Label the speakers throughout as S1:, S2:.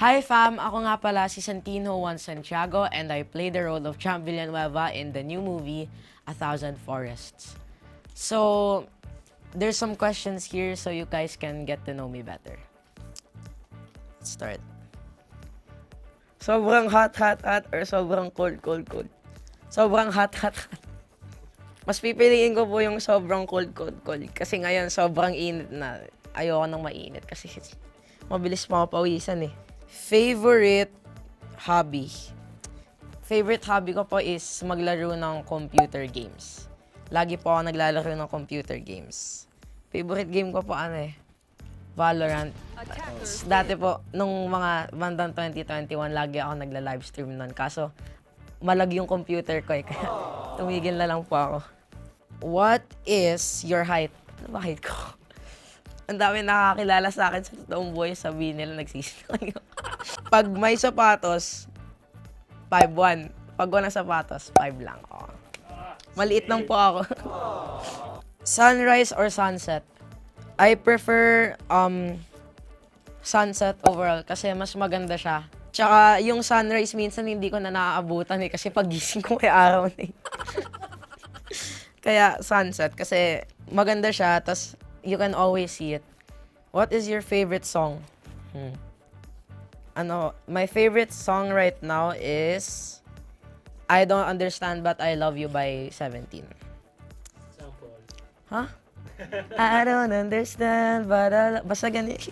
S1: Hi fam! Ako nga pala si Santino Juan Santiago and I play the role of Champ Villanueva in the new movie, A Thousand Forests. So, there's some questions here so you guys can get to know me better. Let's start. Sobrang hot, hot, hot or sobrang cold, cold, cold? Sobrang hot, hot, hot. Mas pipiliin ko po yung sobrang cold, cold, cold. Kasi ngayon sobrang init na. Ayoko nang mainit kasi mabilis mapapawisan eh. Favorite hobby? Favorite hobby ko po is maglaro ng computer games. Lagi po ako naglalaro ng computer games. Favorite game ko po ano eh, Valorant. Dati po, nung mga bandang 2021, lagi ako nagla-livestream nun. Kaso, malag yung computer ko eh. Kaya tumigil na lang po ako. What is your height? Ano ba height ko? Ang dami nakakilala sa akin sa totoong buhay, sabihin nila nagsisinungaling ako. Pag may sapatos, 5'1". Pag walang sapatos, 5 lang. Oh. Maliit lang po ako. Sunrise or sunset? I prefer um sunset overall kasi mas maganda siya. Tsaka yung sunrise minsan hindi ko na naaabutan eh kasi pagising ko may araw na eh. Kaya sunset kasi maganda siya tas you can always see it. What is your favorite song? Hmm. Ano, my favorite song right now is I Don't Understand But I Love You by 17.
S2: Sample.
S1: Huh? I don't understand, but I lo- Basta
S2: next.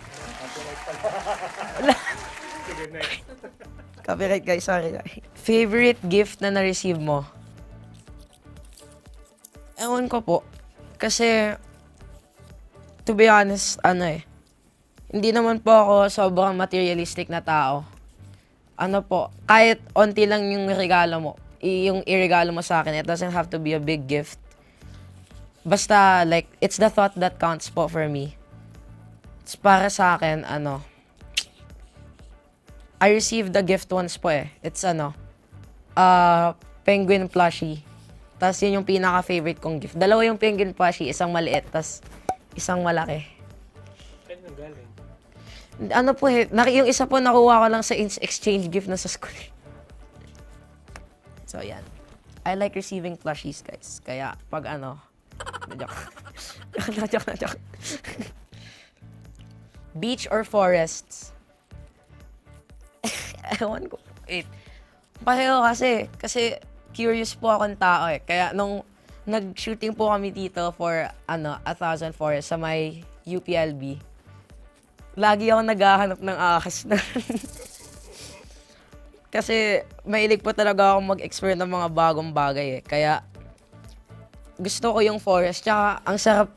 S1: Copyright guys, sorry. sorry. Favorite gift na na-receive mo? Ewan ko po. Kasi, to be honest, ano eh, hindi naman po ako sobrang materialistic na tao. Ano po, kahit onti lang yung regalo mo, yung iregalo mo sa akin, it doesn't have to be a big gift. Basta, like, it's the thought that counts po for me. It's para sa akin, ano, I received the gift once po eh. It's ano, uh, penguin plushie. Tapos yun yung pinaka-favorite kong gift. Dalawa yung penguin plushie, isang maliit, tas isang malaki.
S2: Saan nang galing?
S1: Ano po eh, naki- yung isa po nakuha ko lang sa in- exchange gift na sa school. So yan. I like receiving plushies guys. Kaya pag ano, joke. joke na, joke na, joke. Beach or forests? Ewan ko. Wait. Pareho kasi. Kasi curious po akong tao eh. Kaya nung nag-shooting po kami dito for ano, A Thousand Forests sa may UPLB, lagi ako naghahanap ng ahas na. Kasi mahilig po talaga ako mag-explore ng mga bagong bagay eh. Kaya gusto ko yung forest. Tsaka ang sarap,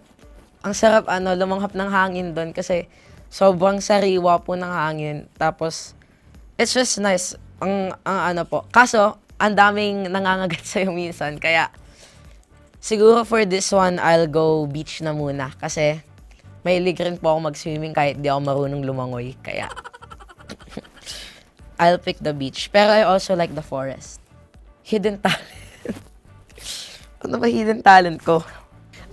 S1: ang sarap ano, lumanghap ng hangin doon kasi sobrang sariwa po ng hangin. Tapos, it's just nice. Ang, ang ano po. Kaso, ang daming nangangagat sa'yo minsan. Kaya, siguro for this one, I'll go beach na muna. Kasi, mahilig rin po ako mag-swimming kahit di ako marunong lumangoy. Kaya, I'll pick the beach. Pero I also like the forest. Hidden talent. ano ba hidden talent ko?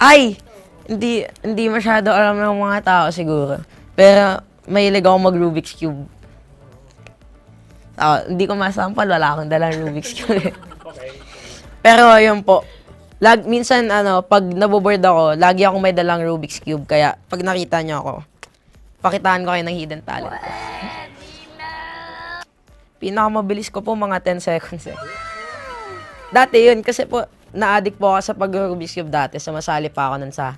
S1: Ay! Hindi, hindi masyado alam ng mga tao siguro. Pero, mahilig ako mag-Rubik's Cube. Ah, hindi ko masampal, wala akong dalang Rubik's Cube.
S2: Okay.
S1: Pero yun po. Lag, minsan ano, pag naboboard ako, lagi akong may dalang Rubik's Cube. Kaya pag nakita niyo ako, pakitaan ko kayo ng hidden talent ko. Pinakamabilis ko po mga 10 seconds eh. Dati yun, kasi po, na-addict po ako sa pag-Rubik's Cube dati. Sumasali pa ako nun sa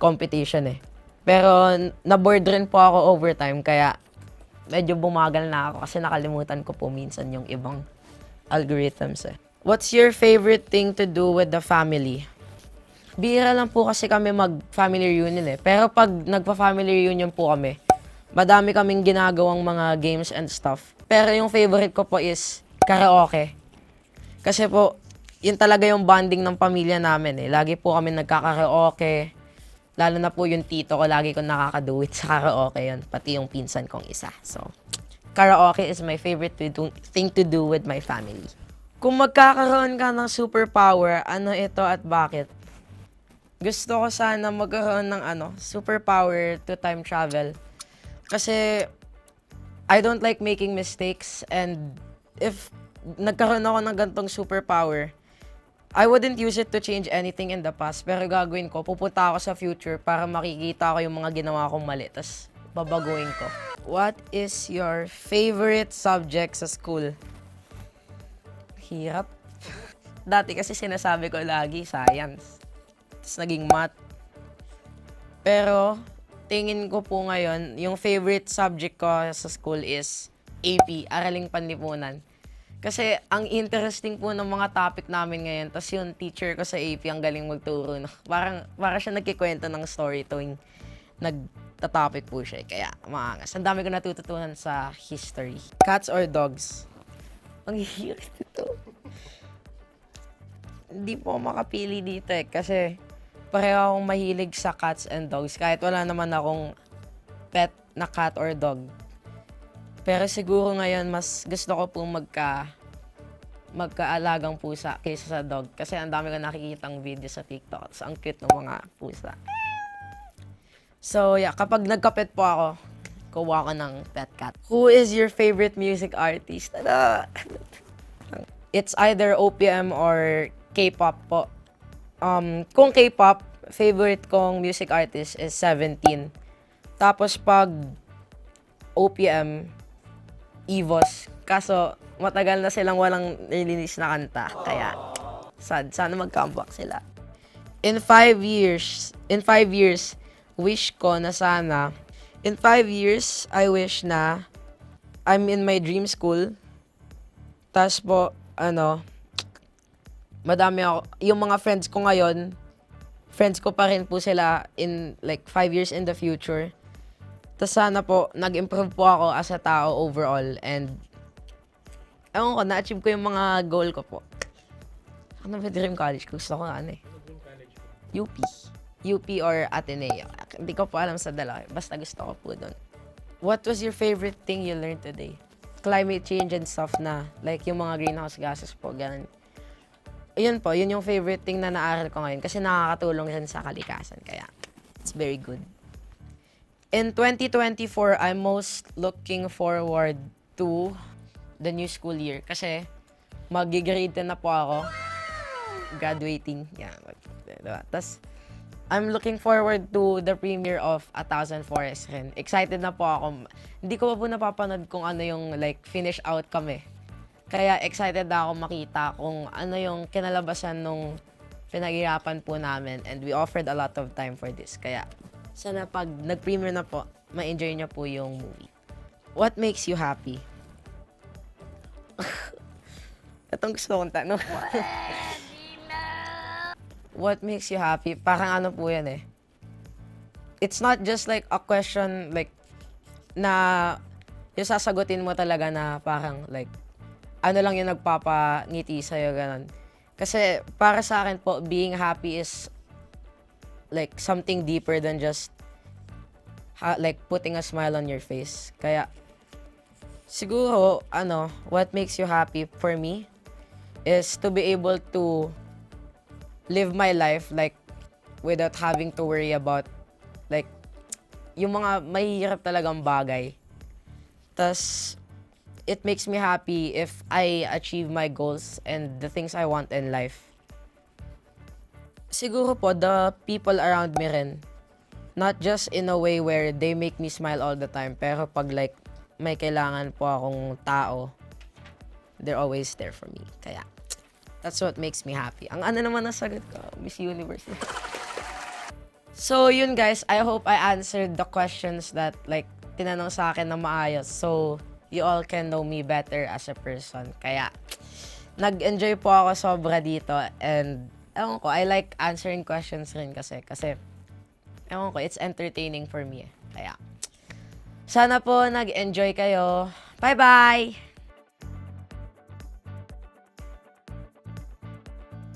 S1: competition eh. Pero na-board rin po ako overtime, kaya medyo bumagal na ako kasi nakalimutan ko po minsan yung ibang algorithms eh. What's your favorite thing to do with the family? Bira lang po kasi kami mag-family reunion eh. Pero pag nagpa-family reunion po kami, madami kaming ginagawang mga games and stuff. Pero yung favorite ko po is karaoke. Kasi po, yun talaga yung bonding ng pamilya namin eh. Lagi po kami nagkakaraoke. Lalo na po yung tito ko, lagi ko nakakaduit sa karaoke yun. Pati yung pinsan kong isa. So, karaoke is my favorite to do, thing to do with my family. Kung magkakaroon ka ng superpower, ano ito at bakit? Gusto ko sana magkaroon ng ano, superpower to time travel. Kasi I don't like making mistakes and if nagkaroon ako ng gantong superpower, I wouldn't use it to change anything in the past. Pero gagawin ko, pupunta ako sa future para makikita ko yung mga ginawa kong mali. Tapos, babaguhin ko. What is your favorite subject sa school? Hirap. Dati kasi sinasabi ko lagi, science. Tapos naging math. Pero, tingin ko po ngayon, yung favorite subject ko sa school is AP, Araling Panlipunan. Kasi ang interesting po ng mga topic namin ngayon, tapos yung teacher ko sa AP ang galing magturo. No? Parang, parang siya nagkikwento ng story tuwing nagta-topic po siya. Kaya, maangas. Ang dami ko natututunan sa history. Cats or dogs? Ang hirap nito. Hindi po makapili dito eh. Kasi pareho akong mahilig sa cats and dogs. Kahit wala naman akong pet na cat or dog. Pero siguro ngayon, mas gusto ko pong magka magkaalagang pusa kaysa sa dog. Kasi ang dami ko nakikitang video sa TikTok. So, ang cute ng mga pusa. So, yeah, kapag nagkapet po ako, kuha ko ng pet cat. Who is your favorite music artist? Tada! It's either OPM or K-pop po. Um, kung K-pop, favorite kong music artist is 17. Tapos pag OPM, Evos. Kaso, matagal na silang walang nilinis na kanta. Kaya, sad. Sana mag-comeback sila. In five years, in five years, wish ko na sana, in five years, I wish na I'm in my dream school. Tapos po, ano, madami ako, yung mga friends ko ngayon, friends ko pa rin po sila in like five years in the future. Tapos sana po, nag-improve po ako as a tao overall and ewan ko, na-achieve ko yung mga goal ko po. Ano ba dream college? Gusto ko nga ano eh. UP. UP or Ateneo. Hindi ko po alam sa dalawa. Basta gusto ko po doon. What was your favorite thing you learned today? Climate change and stuff na. Like yung mga greenhouse gases po, ganun. Yun po, yun yung favorite thing na naaral ko ngayon kasi nakakatulong rin sa kalikasan. Kaya, it's very good. In 2024, I'm most looking forward to the new school year kasi mag-grade 10 na po ako. Graduating. Yeah. Diba? Tapos, I'm looking forward to the premiere of A Thousand Forests rin. Excited na po ako. Hindi ko pa po napapanood kung ano yung like finish outcome eh. Kaya excited na ako makita kung ano yung kinalabasan nung pinaghirapan po namin and we offered a lot of time for this. Kaya sana pag nag-premiere na po, ma-enjoy niyo po yung movie. What makes you happy? Itong gusto kong tanong. What makes you happy? Parang ano po yan eh. It's not just like a question like na yung sasagutin mo talaga na parang like ano lang yung nagpapangiti sa'yo, ganun. Kasi para sa akin po, being happy is like something deeper than just ha- like putting a smile on your face. Kaya siguro ano, what makes you happy for me is to be able to live my life like without having to worry about like yung mga mahihirap talagang bagay. Tas it makes me happy if I achieve my goals and the things I want in life. Siguro po, the people around me rin. Not just in a way where they make me smile all the time, pero pag like may kailangan po akong tao, they're always there for me. Kaya, that's what makes me happy. Ang ano naman na sagot ko, Miss Universe. so, yun guys, I hope I answered the questions that like tinanong sa akin na maayos. So, you all can know me better as a person. Kaya, nag-enjoy po ako sobra dito and ewan ko, I like answering questions rin kasi. Kasi, ewan ko, it's entertaining for me. Kaya, sana po nag-enjoy kayo. Bye-bye!